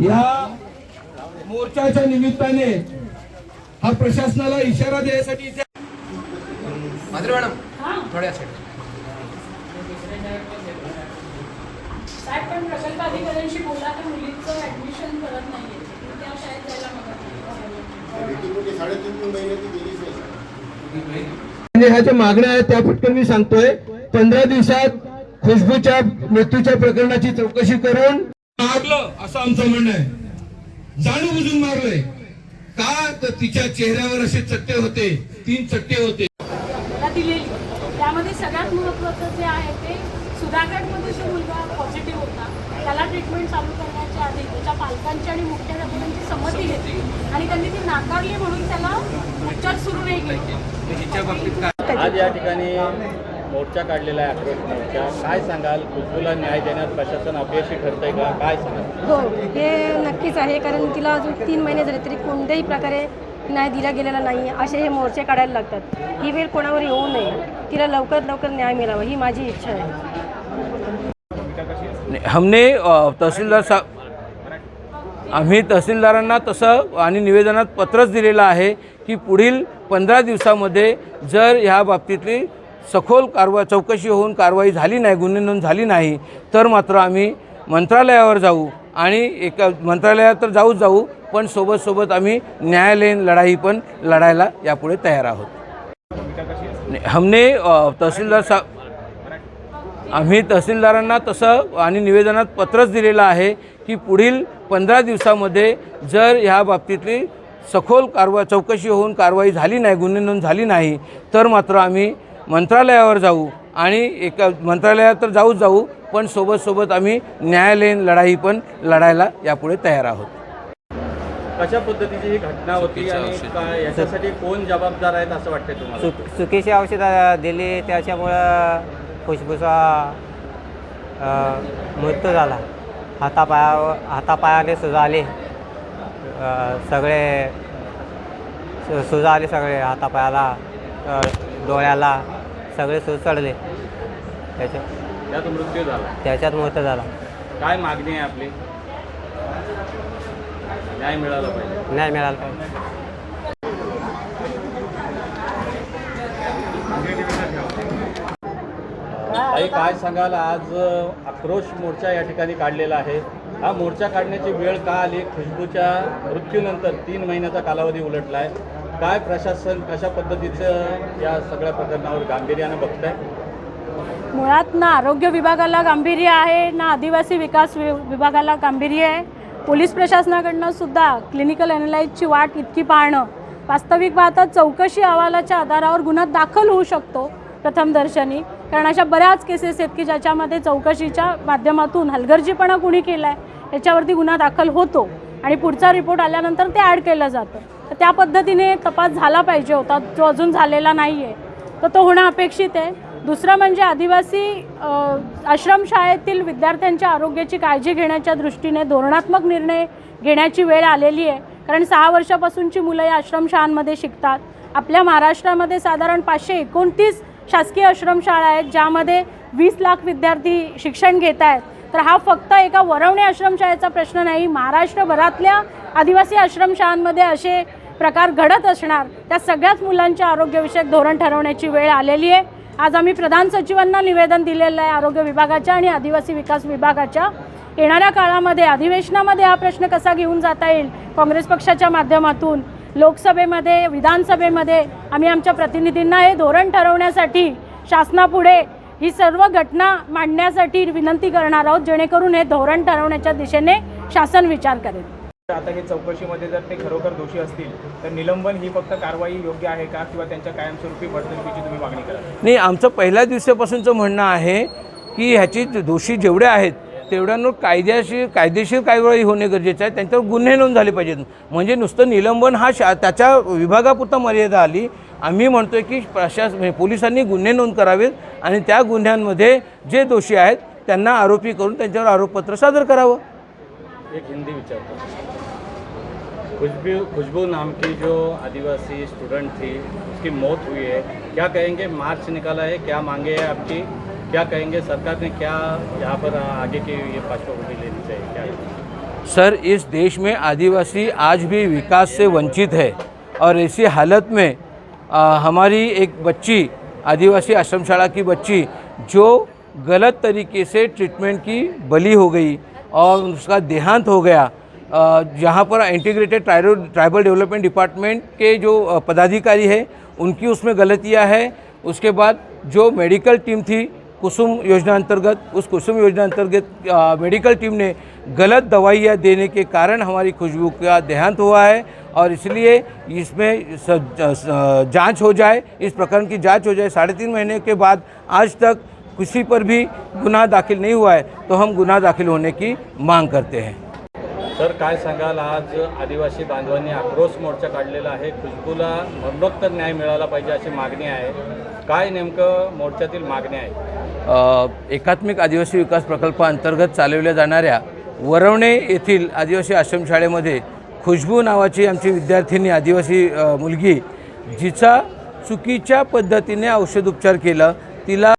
या मोर्चाच्या निमित्ताने हा प्रशासनाला इशारा द्यायसाठी इथे माधुरी मॅडम थोड्या साईड साहेब पण प्रकल्प अधिकाऱ्यांशी बोला तर मुलींचं ऍडमिशन करत नाहीये. त्या शाळेत जायला मागत नाही साडेतीन महिने ती गेलीच नाही म्हणजे ह्या ज्या मागण्या आहेत त्या पटकन मी सांगतोय पंधरा दिवसात खुशबूच्या मृत्यूच्या प्रकरणाची चौकशी करून मारलं असं आमचं म्हणणं आहे. जाणून बुजून मारलंय. का तर तिच्या चेहऱ्यावर असे चट्टे होते तीन चट्टे होते. दिलेली. त्यामध्ये सगळ्यात महत्त्वाचं जे आहे ते सुधागडमध्ये जो मुलगा पॉझिटिव्ह होता त्याला ट्रीटमेंट चालू करण्याच्या आधी त्याच्या पालकांची आणि मुख्याध्यापकांची संमती घेतली. आणि त्यांनी ती नाकारली म्हणून त्याला उपचार सुरू नाही केले. आज या ठिकाणी मोर्चा काढलेला आहे आक्रोश मोर्चा. काय सांगाल? खुशबूला न्याय देण्यात प्रशासन अपयशी ठरतंय का? काय सांगाल? हो हे नक्कीच आहे कारण तिला अजून तीन महिने झाले तरी कोणत्याही प्रकारे न्याय दिला गेलेला नाही. असे हे मोर्चे काढायला लागतात. ही वेळ कोणावर येऊ नये. तिला लवकरात लवकर न्याय मिळावा ही माझी इच्छा आहे. हमने तहसीलदार सा आम्ही तहसीलदारांना तसं आणि निवेदनात पत्रच दिलेलं आहे की पुढील पंधरा दिवसामध्ये जर ह्या बाबतीतली सखोल कारवा चौकशी होऊन कारवाई झाली नाही गुन्हे नोंद झाली नाही तर मात्र आम्ही मंत्रालयावर जाऊ आणि एका मंत्रालयात तर जाऊच जाऊ पण सोबत सोबत आम्ही न्यायालयीन लढाई पण लढायला यापुढे तयार आहोत. हमने तहसीलदार सा आम्ही तहसीलदारांना तसं आणि निवेदनात पत्रच दिलेलं आहे की पुढील पंधरा दिवसामध्ये जर ह्या बाबतीतली सखोल कारवा चौकशी होऊन कारवाई झाली नाही गुन्हे नोंद झाली नाही तर मात्र आम्ही मंत्रालयावर जाऊ आणि एका मंत्रालयात तर जाऊच जाऊ पण सोबत सोबत आम्ही न्यायालयीन लढाई पण लढायला यापुढे तयार आहोत. कशा पद्धतीची ही घटना होती आणि काय याच्यासाठी कोण जबाबदार आहेत असं वाटतंय तुम्हाला? चुक चुकीची औषधं दिली त्याच्यामुळं अ, मृत्यू झाला. हातापाया हातापायाने सुजा आली अ, सगळे सु- सुजा आले सगळे हातापायाला अ, डोळ्याला. सगळे सूज चढले. त्याच्या त्यात मृत्यू झाला. त्याच्यात मृत्यू झाला. काय मागणी आहे आपली? न्याय मिळाला पाहिजे. नाही मिळालं पाहिजे. ताई काय सांगाल? आज आक्रोश मोर्चा या ठिकाणी काढलेला आहे. हा मोर्चा काढण्याची वेळ का आली? खुशबूच्या मृत्यूनंतर तीन महिन्याचा कालावधी उलटला आहे काय प्रशासन कशा पद्धतीचं या सगळ्या प्रकरणावर गांभीर्यानं बघताय? मुळात ना आरोग्य विभागाला गांभीर्य आहे ना आदिवासी विकास वि विभागाला गांभीर्य आहे. पोलीस प्रशासनाकडनं सुद्धा क्लिनिकल अॅनालाइजची वाट इतकी पाहणं. वास्तविक पाहता चौकशी अहवालाच्या आधारावर गुन्हा दाखल होऊ शकतो प्रथमदर्शनी कारण अशा बऱ्याच केसेस आहेत की ज्याच्यामध्ये चौकशीच्या माध्यमातून हलगर्जीपणा कुणी केला आहे याच्यावरती गुन्हा दाखल होतो. आणि पुढचा रिपोर्ट आल्यानंतर ते ॲड केलं जातं. तर त्या पद्धतीने तपास झाला पाहिजे होता. जो अजून झालेला नाही आहे तर तो होणं अपेक्षित आहे. दुसरं म्हणजे आदिवासी आश्रमशाळेतील विद्यार्थ्यांच्या आरोग्याची काळजी घेण्याच्या दृष्टीने धोरणात्मक निर्णय घेण्याची वेळ आलेली आहे. कारण सहा वर्षापासूनची मुलं या आश्रमशाळांमध्ये शिकतात. आपल्या महाराष्ट्रामध्ये साधारण पाचशे एकोणतीस शासकीय आश्रमशाळा आहेत ज्यामध्ये वीस लाख विद्यार्थी शिक्षण घेत आहेत. तर हा फक्त एका वरवणे आश्रमशाळेचा प्रश्न नाही महाराष्ट्रभरातल्या आदिवासी आश्रमशाळांमध्ये असे प्रकार घडत असणार त्या सगळ्याच मुलांच्या आरोग्यविषयक धोरण ठरवण्याची वेळ आलेली आहे. आज आम्ही प्रधान सचिवांना निवेदन दिलेलं आहे आरोग्य विभागाच्या आणि आदिवासी विकास विभागाच्या. येणाऱ्या काळामध्ये अधिवेशनामध्ये हा प्रश्न कसा घेऊन जाता येईल? काँग्रेस पक्षाच्या माध्यमातून लोकसभेमध्ये विधानसभेमध्ये आम्ही आमच्या प्रतिनिधींना हे धोरण ठरवण्यासाठी शासनापुढे ही सर्व घटना मांडण्यासाठी विनंती करणार आहोत जेणेकरून हे धोरण ठरवण्याच्या दिशेने शासन विचार करेल. आता हे चौकशीमध्ये जर ते खरोखर दोषी असतील तर निलंबन ही फक्त कारवाई योग्य आहे का किंवा त्यांच्या कायमस्वरूपी बदलणुकीची तुम्ही मागणी कराल नाही आमचं पहिल्या दिवसापासूनचं म्हणणं आहे की ह्याची दोषी जेवढे आहेत तेवढ्यांवर कायद्याशी कायदेशीर कारवाई होणे गरजेचं आहे. त्यांच्यावर गुन्हे नोंद झाले पाहिजेत. म्हणजे नुसतं निलंबन हा शा त्याच्या विभागापुरता मर्यादा आली. आम्ही म्हणतोय की प्रशास म्हणजे पोलिसांनी गुन्हे नोंद करावेत आणि त्या गुन्ह्यांमध्ये जे दोषी आहेत त्यांना आरोपी करून त्यांच्यावर आरोपपत्र सादर करावं. एक हिंदी विचारतो. खुशबू खुशबू नाम की जो आदिवासी स्टूडेंट थी उसकी मौत हुई है। क्या कहेंगे मार्च निकाला है क्या मांगे है आपकी? क्या कहेंगे सरकार ने क्या यहाँ पर आगे की ये पाँचवा लेनी चाहिए? क्या सर इस देश में आदिवासी आज भी विकास से वंचित है और ऐसी हालत में आ, हमारी एक बच्ची आदिवासी आश्रमशाला की बच्ची जो गलत तरीके से ट्रीटमेंट की बली हो गई और उसका देहांत हो गया जहाँ पर integrated tribal tribal development department के जो पदाधिकारी है, उनकी उसमें गलतियाँ है। उसके बाद जो मेडिकल टीम थी, कुसुम योजना अंतर्गत, उस कुसुम योजना अंतर्गत मेडिकल टीम ने गलत दवाइयाँ देने के कारण हमारी खुशबू का देहांत हुआ है और इसलिए इसमें जाँच हो जाए, इस प्रकरण की जाँच हो जाए, साढ़े तीन महीने के बाद आज तक किसी पर भी गुनाह दाखिल नहीं हुआ है तो हम गुनाह दाखिल होने की मांग करते हैं। तर काय सांगाल आज आदिवासी बांधवांनी आक्रोश मोर्चा काढलेला आहे. खुशबूला मरणोत्तर न्याय मिळाला पाहिजे अशी मागणी आहे. काय नेमकं मोर्चातील मागणी आहे? एकात्मिक आदिवासी विकास प्रकल्पाअंतर्गत चालवल्या जाणाऱ्या वरवणे येथील आदिवासी आश्रमशाळेमध्ये खुशबू नावाची आमची विद्यार्थिनी आदिवासी मुलगी जिचा चुकीच्या पद्धतीने औषधोपचार केलं तिला